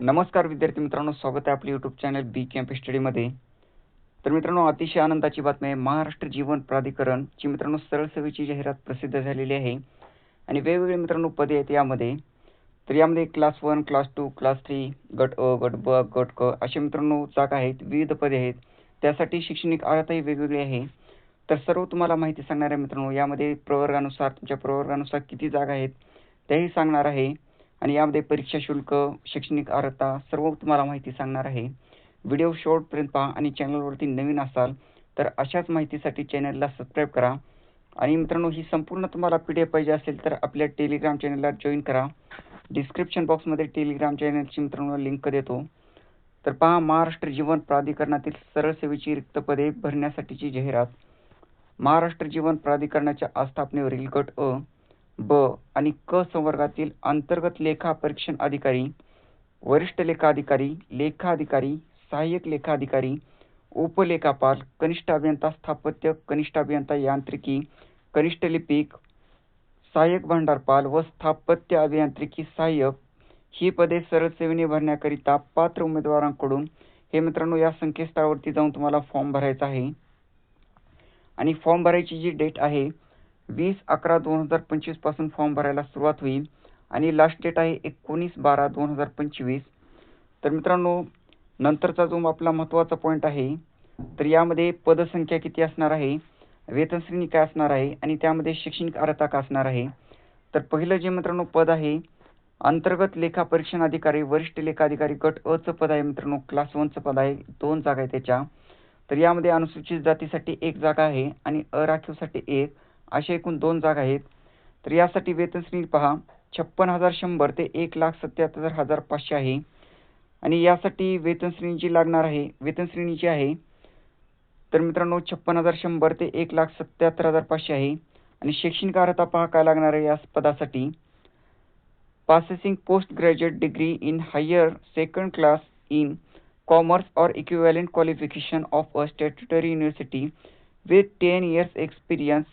नमस्कार विद्यार्थी मित्रांनो स्वागत आहे आपली यूट्यूब चॅनल बी कॅम्प स्टडीमध्ये तर मित्रांनो अतिशय आनंदाची बातमी आहे. महाराष्ट्र जीवन प्राधिकरण जी मित्रांनो सरळ सेवेची जाहिरात प्रसिद्ध झालेली आहे. आणि वेगवेगळे मित्रांनो पदे आहेत यामध्ये. तर यामध्ये class one class two class three गट अ गट ब गट क असे मित्रांनो जागा आहेत विविध पदे आहेत. त्यासाठी शैक्षणिक अर्हताही वेगवेगळी आहे. तर सर्व तुम्हाला माहिती सांगणार आहे मित्रांनो यामध्ये प्रवर्गानुसार तुमच्या प्रवर्गानुसार किती जागा आहेत त्याही सांगणार आहे. आणि यामध्ये परीक्षा शुल्क शैक्षणिक अर्हता सर्व तुम्हाला माहिती सांगणार आहे. व्हिडिओ शेवटपर्यंत पहा आणि चॅनलवरती नवीन असाल तर अशाच माहितीसाठी चॅनलला सबस्क्राईब करा. आणि मित्रांनो ही संपूर्ण तुम्हाला पी डी एफ पाहिजे असेल तर आपल्या टेलिग्राम चॅनलला जॉईन करा. डिस्क्रिप्शन बॉक्समध्ये टेलिग्राम चॅनलची मित्रांनो लिंक देतो. तर पहा महाराष्ट्र जीवन प्राधिकरणातील सरळ सेवेची रिक्त पदे भरण्यासाठीची जाहिरात. महाराष्ट्र जीवन प्राधिकरणाच्या आस्थापनेवरील गट अ ब आणि क संवर्गातील अंतर्गत लेखा परीक्षण अधिकारी वरिष्ठ लेखा अधिकारी लेखा अधिकारी सहाय्यक लेखा अधिकारी उपलेखापाल कनिष्ठ अभियंता स्थापत्य कनिष्ठ अभियंता यांत्रिकी कनिष्ठ लिपिक सहाय्यक भांडारपाल व स्थापत्य अभियांत्रिकी सहाय्यक ही पदे सरळ सेवेने भरण्याकरिता पात्र उमेदवारांकडून हे मित्रांनो या संकेतस्थळावरती जाऊन तुम्हाला फॉर्म भरायचा आहे. आणि फॉर्म भरायची जी डेट आहे वीस अकरा दोन हजार पंचवीसपासून फॉर्म भरायला सुरुवात होईल. आणि लास्ट डेट आहे एकोणीस बारा दोन हजार पंचवीस. तर मित्रांनो नंतरचा जो आपला महत्त्वाचा पॉईंट आहे तर यामध्ये पदसंख्या किती असणार आहे वेतन श्रेणी काय असणार आहे आणि त्यामध्ये शैक्षणिक अर्हता का असणार आहे. तर पहिलं जे मित्रांनो पद आहे अंतर्गत लेखा परीक्षण अधिकारी वरिष्ठ लेखा अधिकारी गट अ चं पद आहे मित्रांनो क्लास वनचं पद आहे दोन जागा आहे त्याच्या. तर यामध्ये अनुसूचित जातीसाठी एक जागा आहे आणि अराखीवसाठी एक अशा एकूण दोन जागा आहेत. तर यासाठी वेतन श्रेणी पहा. छप्पन हजार शंभर ते एक लाख सत्याहत्तर हजार पाचशे आहे. आणि यासाठी वेतन श्रेणीची लागणार आहे. वेतन श्रेणीची आहे. तर मित्रांनो छप्पन हजार शंभर ते एक लाख सत्याहत्तर हजार पाचशे आहे. आणि शैक्षणिक अर्हता पहा काय लागणार आहे या पदासाठी. Possessing post graduate degree in higher second class in commerce or equivalent qualification of a statutory university with ten years experience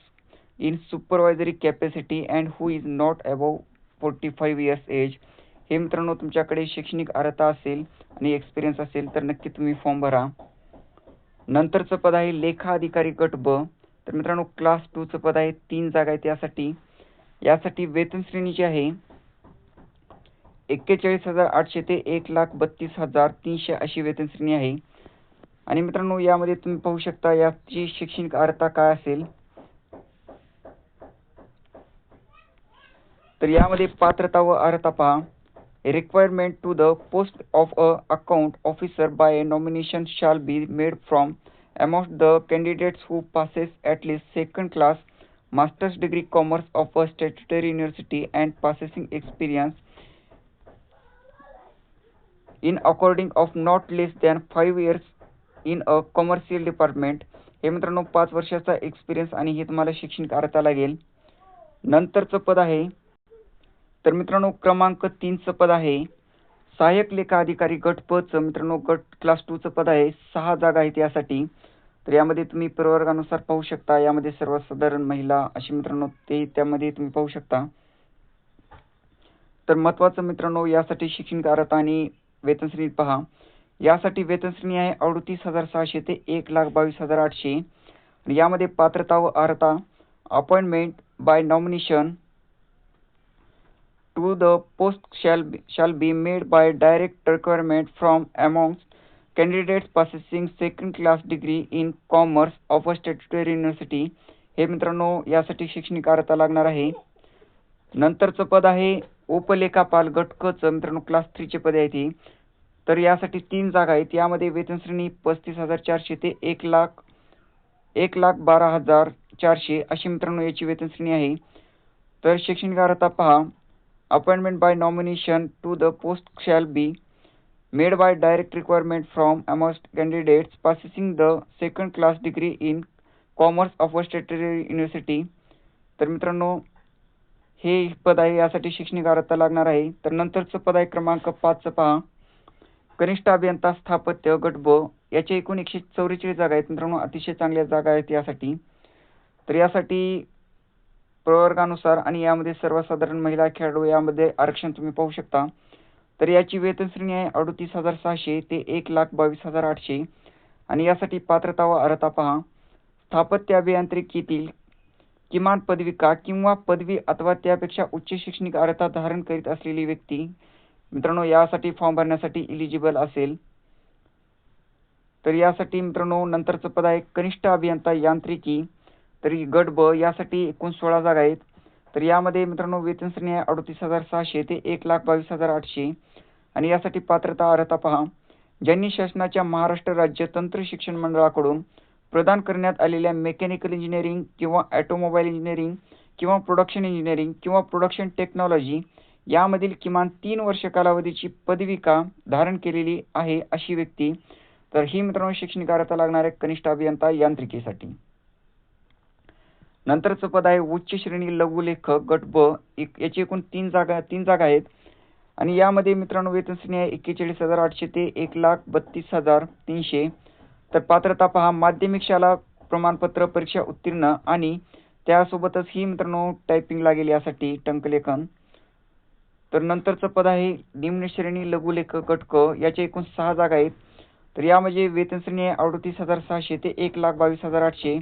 in supervisory capacity and who is not above 45 years age. हे मित्रांनो तुमच्याकडे शैक्षणिक अर्हता असेल आणि experience असेल तर नक्की तुम्ही फॉर्म भरा. नंतरचं पद आहे लेखा अधिकारी गट ब. तर मित्रांनो क्लास टूचं पद आहे तीन जागा आहेत यासाठी. यासाठी वेतन श्रेणी जी आहे एक्केचाळीस हजार आठशे ते एक लाख बत्तीस हजार तीनशे अशी वेतन श्रेणी आहे. आणि मित्रांनो यामध्ये तुम्ही पाहू शकता याची शैक्षणिक अर्हता काय असेल तर यामध्ये पात्रता व अर्हता पहा requirement to the post of a account officer by nomination shall be made from amongst the candidates who passes at least second class masters degree commerce of a statutory university and possessing experience in according of not less than five years in a commercial department हे मित्रांनो पाच वर्षाचा experience आणि हे तुम्हाला शैक्षणिक अर्हता लागेल नंतरचं पद आहे तर मित्रांनो क्रमांक तीनचं पद आहे. सहाय्यक लेखा अधिकारी गट प मित्रांनो गट क्लास टूचं पद आहे. सहा जागा आहेत यासाठी. तर यामध्ये तुम्ही प्रवर्गानुसार पाहू शकता. यामध्ये सर्वसाधारण महिला अशी मित्रांनो ते त्यामध्ये तुम्ही पाहू शकता. तर महत्त्वाचं मित्रांनो यासाठी शिक्षणिक अर्हता आणि वेतनश्रेणी पहा. यासाठी वेतन श्रेणी आहे अडतीस हजार सहाशे ते एक लाख बावीस हजार आठशे. यामध्ये पात्रता व अर्हता appointment by nomination to the post shall be, shall be made by direct requirement from amongst candidates possessing second class degree in commerce of a statutory university. हे मित्रांनो यासाठी शैक्षणिक अर्हता लागणार आहे. नंतरचं पद आहे उपलेखापाल गट मित्रांनो क्लास थ्रीचे पद आहे ती तर यासाठी तीन जागा आहेत. यामध्ये वेतन श्रेणी पस्तीस हजार चारशे ते एक लाख एक लाख बारा हजार चारशे अशी मित्रांनो याची वेतन श्रेणी आहे. तर शैक्षणिक अर्हता पहा. Appointment by nomination to the post shall be made by direct requirement from amongst candidates possessing the second class degree in commerce of a statutory university तर मित्रांनो हे पद आहे यासाठी शैक्षणिक अर्हता लागणार आहे तर नंतरचं पद आहे क्रमांक पाचचं पहा कनिष्ठ अभियंता स्थापत्य गट ब याच्या एकूण एकशे चौवेचाळीस जागा आहेत मित्रांनो अतिशय चांगल्या जागा आहेत यासाठी तर यासाठी प्रवर्गानुसार आणि यामध्ये सर्वसाधारण महिला खेळाडू यामध्ये आरक्षण तुम्ही पाहू शकता. तर याची वेतन श्रेणी आहे अडतीस हजार सहाशे ते एक लाख बावीस हजार आठशे. आणि यासाठी पात्रता व अर्हता पहा. स्थापत्य अभियांत्रिकीतील किमान पदविका किंवा पदवी अथवा त्यापेक्षा उच्च शैक्षणिक अर्हता धारण करीत असलेली व्यक्ती मित्रांनो यासाठी फॉर्म भरण्यासाठी इलिजिबल असेल. तर यासाठी मित्रांनो नंतरचं पद आहे कनिष्ठ अभियंता यांत्रिकी. तरी गट ब यासाठी एकूण सोळा जागा आहेत. तर यामध्ये मित्रांनो वेतन श्रेणी आहे अडतीस हजार सहाशे ते एक लाख बावीस हजार आठशे. आणि यासाठी पात्रता अर्हता पहा. ज्यांनी शासनाच्या महाराष्ट्र राज्य तंत्र शिक्षण मंडळाकडून प्रदान करण्यात आलेल्या मेकॅनिकल इंजिनिअरिंग किंवा ॲटोमोबाईल इंजिनिअरिंग किंवा प्रोडक्शन इंजिनिअरिंग किंवा प्रोडक्शन टेक्नॉलॉजी यामधील किमान तीन वर्ष कालावधीची पदविका धारण केलेली आहे अशी व्यक्ती. तर ही मित्रांनो शैक्षणिक अर्हता लागणार आहे कनिष्ठ अभियंता यांत्रिकीसाठी. नंतरचं पद आहे उच्च श्रेणी लघुलेखक गट ब याची एकूण तीन जागा तीन जागा आहेत. आणि यामध्ये मित्रांनो वेतन श्रेणी आहे एक्केचाळीस हजार आठशे ते एक लाख बत्तीस हजार तीनशे. तर पात्रता पहा माध्यमिक शाळा प्रमाणपत्र परीक्षा उत्तीर्ण आणि त्यासोबतच ही मित्रांनो टायपिंग लागेल यासाठी टंकलेखन. तर नंतरचं पद आहे निम्न श्रेणी लघुलेखक गट क याच्या एकूण सहा जागा आहेत. तर यामध्ये वेतन श्रेणी आहे अडतीस हजार सहाशे ते एक लाख बावीस हजार आठशे.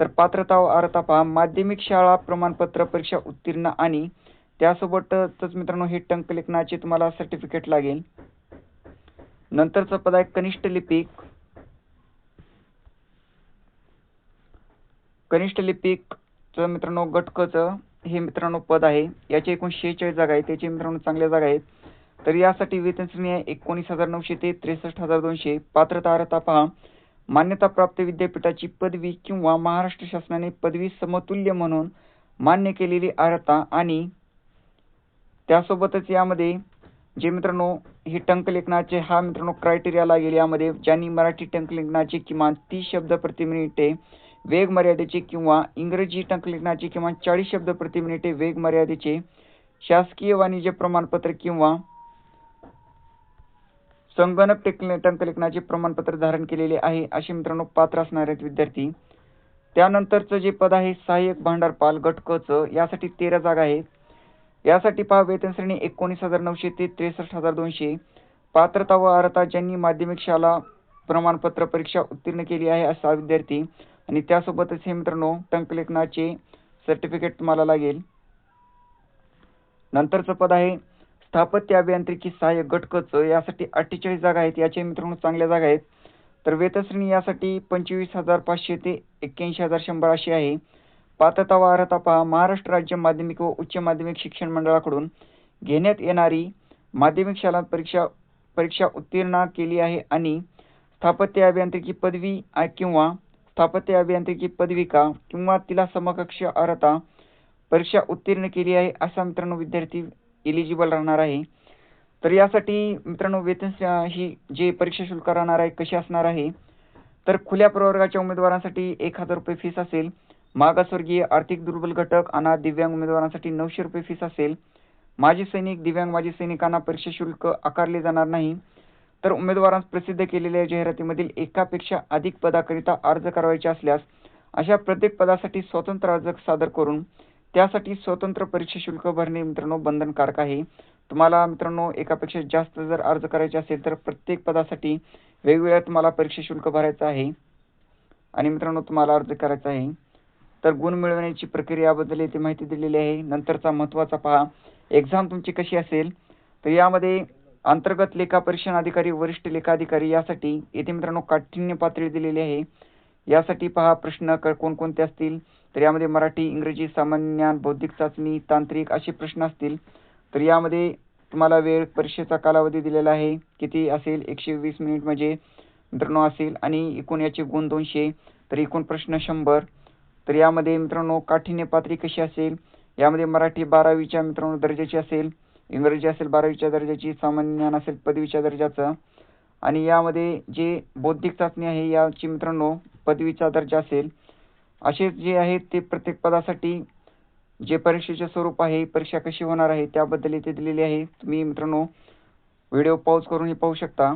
तर पात्रता व अर्हता माध्यमिक शाळा प्रमाणपत्र परीक्षा उत्तीर्ण आणि त्यासोबतच मित्रांनो हे टंकलेखनाचे तुम्हाला सर्टिफिकेट लागेल. नंतरचं पद आहे कनिष्ठ लिपिक. कनिष्ठ लिपिक मित्रांनो गटकचं हे मित्रांनो पद आहे. याचे एकूण शेहेचाळीस जागा आहे त्याचे मित्रांनो चांगल्या जागा आहेत. तर यासाठी वेतन श्रेणी आहे एकोणीस हजार नऊशे ते त्रेसष्ट हजार दोनशे. पात्रता अर्हता पहा. मान्यताप्राप्त विद्यापीठाची पदवी किंवा महाराष्ट्र शासनाने पदवी समतुल्य म्हणून मान्य केलेली अर्हता आणि त्यासोबतच यामध्ये जे मित्रांनो हे टंकलेखनाचे हा मित्रांनो क्रायटेरिया लागेल यामध्ये ज्यांनी मराठी टंकलेखनाचे किमान तीस शब्द प्रति मिनिटे वेग मर्यादेचे किंवा इंग्रजी टंकलेखनाचे किमान चाळीस शब्द प्रति मिनिटे वेग मर्यादेचे शासकीय वाणिज्य प्रमाणपत्र किंवा संगणक टंकलेखनाचे प्रमाणपत्र धारण केलेले आहे असे मित्रांनो पात्र असणार आहेत विद्यार्थी. त्यानंतरचं जे पद आहे सहाय्यक भांडारपाल गटकचं यासाठी तेरा जागा आहेत. यासाठी पहा वेतन श्रेणी एकोणीस हजार नऊशे ते त्रेसष्ट हजार दोनशे. पात्रता व अर्हता ज्यांनी माध्यमिक शाळा प्रमाणपत्र परीक्षा उत्तीर्ण केली आहे असा विद्यार्थी. आणि त्यासोबतच हे मित्रांनो टंकलेखनाचे सर्टिफिकेट तुम्हाला लागेल. नंतरचं पद आहे स्थापत्य अभियांत्रिकी सहाय्यक गटकच यासाठी अठ्ठेचाळीस जागा आहेत. याचे मित्रांनो चांगल्या जागा आहेत. तर वेतश्रेणी यासाठी पंचवीस हजार पाचशे ते एक्क्याऐंशी हजार शंभर अशी आहे. पात्रता व अर्हता पहा. महाराष्ट्र राज्य माध्यमिक व उच्च माध्यमिक शिक्षण मंडळाकडून घेण्यात येणारी माध्यमिक शाळा परीक्षा परीक्षा उत्तीर्ण केली आहे आणि स्थापत्य अभियांत्रिकी पदवी किंवा स्थापत्य अभियांत्रिकी पदविका किंवा तिला समकक्ष अर्हता परीक्षा उत्तीर्ण केली आहे असा मित्रांनो विद्यार्थी एलिजिबल राहणार आहे. तर यासाठी मित्रांनो वेतन ही जे परीक्षा शुल्क राहणार आहे कशी असणार आहे? तर खुल्या प्रवर्गाच्या उमेदवारांसाठी एक हजार रुपये फीस असेल. मागासवर्गीय आर्थिक दुर्बल घटक आणि दिव्यांग उमेदवारांसाठी नऊशे रुपये फीस असेल. माजी सैनिक दिव्यांग माजी सैनिकांना परीक्षा शुल्क आकारले जाणार नाही. तर उमेदवारांस प्रसिद्ध केलेल्या जाहिरातीमधील एकापेक्षा अधिक पदाकरिता अर्ज करावायचे असल्यास अशा प्रत्येक पदासाठी स्वतंत्र अर्ज सादर करून त्यासाठी स्वतंत्र परीक्षा शुल्क भरणे मित्रांनो बंधनकारक आहे. तुम्हाला मित्रांनो एकापेक्षा जास्त जर अर्ज करायचे असेल तर प्रत्येक पदासाठी वेगवेगळ्या तुम्हाला परीक्षा शुल्क भरायचं आहे. आणि मित्रांनो तुम्हाला अर्ज करायचा आहे. तर गुण मिळवण्याची प्रक्रियाबद्दल येथे माहिती दिलेली आहे. नंतरचा महत्त्वाचा पहा. एक्झाम तुमची कशी असेल? तर यामध्ये अंतर्गत लेखा परीक्षण अधिकारी वरिष्ठ लेखाधिकारी यासाठी येथे मित्रांनो काठिण्य पातळी दिलेली आहे. यासाठी पहा प्रश्न कोणकोणते असतील? तर यामध्ये मराठी इंग्रजी सामान्य ज्ञान बौद्धिक चाचणी तांत्रिक असे प्रश्न असतील. तर यामध्ये तुम्हाला वेळ परीक्षेचा कालावधी दिलेला आहे. किती असेल? एकशे वीस मिनिट म्हणजे मित्रांनो असेल. आणि एकूण याचे गुण दोनशे. तर एकूण प्रश्न शंभर. तर यामध्ये मित्रांनो काठिण्य पातळी कशी असेल? यामध्ये मराठी बारावीच्या मित्रांनो दर्जाची असेल. इंग्रजी असेल बारावीच्या दर्जाची. सामान्य ज्ञान असेल पदवीच्या दर्जाचं. आणि यामध्ये जे बौद्धिक चाचणी आहे याची मित्रांनो पदवीचा दर्जा असेल. असे जे आहेत ते प्रत्येक पदासाठी जे परीक्षेचे स्वरूप आहे परीक्षा कशी होणार आहे त्याबद्दल इथे दिलेली आहे. तुम्ही मित्रांनो व्हिडिओ पॉज करून पाहू शकता.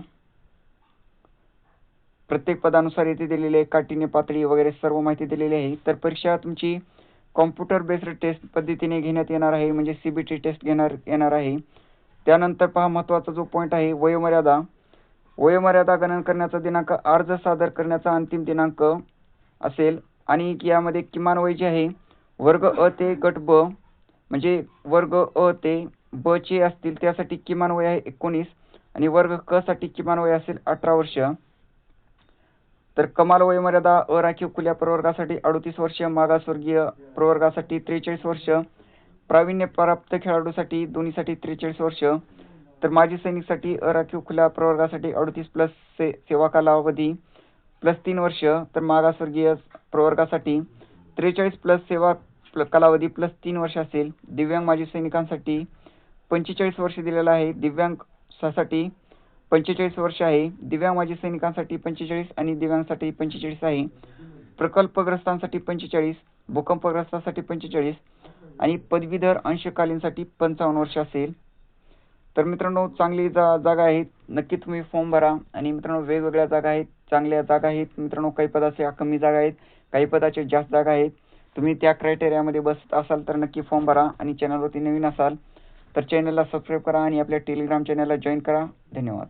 प्रत्येक पदानुसार इथे दिलेले आहे काठीने पातळी वगैरे सर्व माहिती दिलेली आहे. तर परीक्षा तुमची कॉम्प्युटर बेस्ड टेस्ट पद्धतीने घेण्यात येणार आहे म्हणजे सी बी टी टेस्ट घेणार येणार आहे. त्यानंतर पहा महत्त्वाचा जो पॉईंट आहे वयोमर्यादा. वयोमर्यादा गणन करण्याचा दिनांक अर्ज सादर करण्याचा अंतिम दिनांक असेल. आणि यामध्ये किमान वय जे आहे वर्ग अ ते गट ब म्हणजे वर्ग अ ते ब चे असतील त्यासाठी किमान वय आहे एकोणीस आणि वर्ग क साठी किमान वय असेल अठरा वर्ष. तर कमाल वयोमर्यादा अराखीव खुल्या प्रवर्गासाठी अडतीस वर्ष मागासवर्गीय प्रवर्गासाठी त्रेचाळीस वर्ष प्रावीण्य प्राप्त खेळाडूसाठी दोन्हीसाठी त्रेचाळीस वर्ष. तर माजी सैनिकसाठी अराखीव खुल्या प्रवर्गासाठी अडतीस प्लस से सेवा कालावधी. प्लस तीन वर्ष तर मागासवर्गीय प्रवर्गासाठी त्रेचाळीस प्लस सेवा कालावधी प्लस तीन वर्ष असेल. दिव्यांग माजी सैनिकांसाठी पंचेचाळीस वर्ष दिलेलं आहे. दिव्यांगसाठी पंचेचाळीस वर्ष आहे. दिव्यांग माजी सैनिकांसाठी पंचेचाळीस आणि दिव्यांगसाठी पंचेचाळीस आहे. प्रकल्पग्रस्तांसाठी पंचेचाळीस भूकंपग्रस्तांसाठी पंचेचाळीस आणि पदवीधर अंशकालीनसाठी पंचावन्न वर्ष असेल. तर मित्रांनो चांगली जा जागा आहेत नक्की तुम्ही फॉर्म भरा आणि मित्रांनो वेगवेगळ्या जागा आहेत. चांगल्या जागा आहेत. मित्रांनो काही पदाच्या कमी जागा आहेत काही पदाचे जास्त जागा आहेत. तुम्ही त्या क्रायटेरियामध्ये बसत असाल तर नक्की फॉर्म भरा आणि चॅनलवरती नवीन असाल तर चॅनलला सबस्क्राईब करा आणि आपल्या टेलिग्राम चॅनलला जॉईन करा. धन्यवाद.